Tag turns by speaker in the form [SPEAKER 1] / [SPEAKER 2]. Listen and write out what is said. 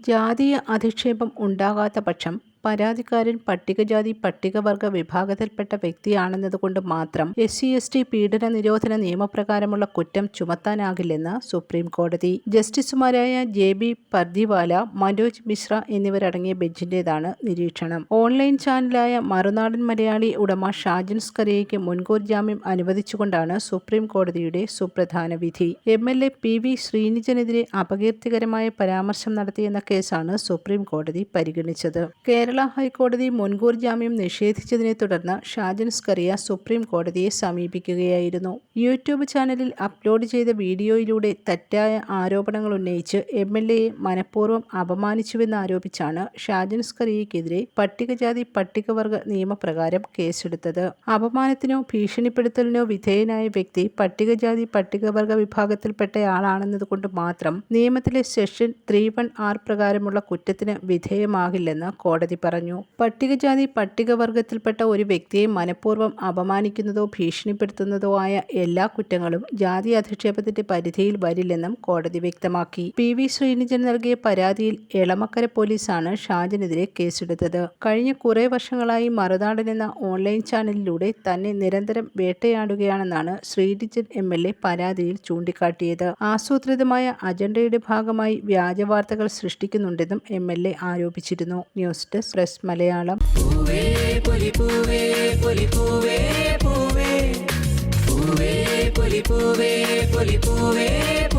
[SPEAKER 1] ജാതീയ അധിക്ഷേപം ഉണ്ടാകാത്ത പക്ഷം പരാതിക്കാരൻ പട്ടികജാതി പട്ടികവർഗ വിഭാഗത്തിൽപ്പെട്ട വ്യക്തിയാണെന്നതുകൊണ്ട് മാത്രം എസ് സി എസ് ടി പീഡന നിരോധന നിയമപ്രകാരമുള്ള കുറ്റം ചുമത്താനാകില്ലെന്ന് സുപ്രീം കോടതി. ജസ്റ്റിസുമാരായ ജെ ബി പർദിവാല മനോജ് മിശ്ര എന്നിവരടങ്ങിയ ബെഞ്ചിന്റേതാണ് നിരീക്ഷണം. ഓൺലൈൻ ചാനലായ മറുനാടൻ മലയാളി ഉടമ ഷാജിൻ സ്കറിയയ്ക്ക് മുൻകൂർ ജാമ്യം അനുവദിച്ചുകൊണ്ടാണ് സുപ്രീം കോടതിയുടെ സുപ്രധാന വിധി. M L A P V ശ്രീനിജനെതിരെ അപകീർത്തികരമായ പരാമർശം നടത്തിയെന്ന കേസാണ് സുപ്രീം കോടതി പരിഗണിച്ചത്. കേരള ഹൈക്കോടതി മുൻകൂർ ജാമ്യം നിഷേധിച്ചതിനെ തുടർന്ന് ഷാജൻ സ്കറിയ സുപ്രീം കോടതിയെ സമീപിക്കുകയായിരുന്നു. യൂട്യൂബ് ചാനലിൽ അപ്ലോഡ് ചെയ്ത വീഡിയോയിലൂടെ തെറ്റായ ആരോപണങ്ങൾ ഉന്നയിച്ച് എം എൽ എയെ മനഃപൂർവം അപമാനിച്ചുവെന്നാരോപിച്ചാണ് ഷാജൻ സ്കറിയക്കെതിരെ പട്ടികജാതി പട്ടികവർഗ നിയമപ്രകാരം കേസെടുത്തത്. അപമാനത്തിനോ ഭീഷണിപ്പെടുത്തലിനോ വിധേയനായ വ്യക്തി പട്ടികജാതി പട്ടികവർഗ വിഭാഗത്തിൽപ്പെട്ടയാളാണെന്നതുകൊണ്ട് മാത്രം നിയമത്തിലെ സെഷൻ ത്രീ വൺ ആർ പ്രകാരമുള്ള കുറ്റത്തിന് വിധേയമാകില്ലെന്ന് കോടതി പറഞ്ഞു. പട്ടികജാതി പട്ടികവർഗത്തിൽപ്പെട്ട ഒരു വ്യക്തിയെ മനഃപൂർവം അപമാനിക്കുന്നതോ ഭീഷണിപ്പെടുത്തുന്നതോ ആയ എല്ലാ കുറ്റങ്ങളും ജാതി അധിക്ഷേപത്തിന്റെ പരിധിയിൽ വരില്ലെന്നും കോടതി വ്യക്തമാക്കി. പി. വി. ശ്രീനിജൻ നൽകിയ പരാതിയിൽ എളമക്കര പോലീസാണ് ഷാജനെതിരെ കേസെടുത്തത്. കഴിഞ്ഞ കുറെ വർഷങ്ങളായി മറുനാടൻ എന്ന ഓൺലൈൻ ചാനലിലൂടെ തന്നെ നിരന്തരം വേട്ടയാടുകയാണെന്നാണ് ശ്രീനിജൻ എം എൽ എ പരാതിയിൽ ചൂണ്ടിക്കാട്ടിയത്. ആസൂത്രിതമായ അജണ്ടയുടെ ഭാഗമായി വ്യാജവാർത്തകൾ സൃഷ്ടിക്കുന്നുണ്ടെന്നും എം എൽ എ ആരോപിച്ചിരുന്നു. News desk Malayalam.
[SPEAKER 2] പൊലി പൂവേ പൂവേ. പൂവേ പൊലി പൂവേ പൊലി പൂവേ.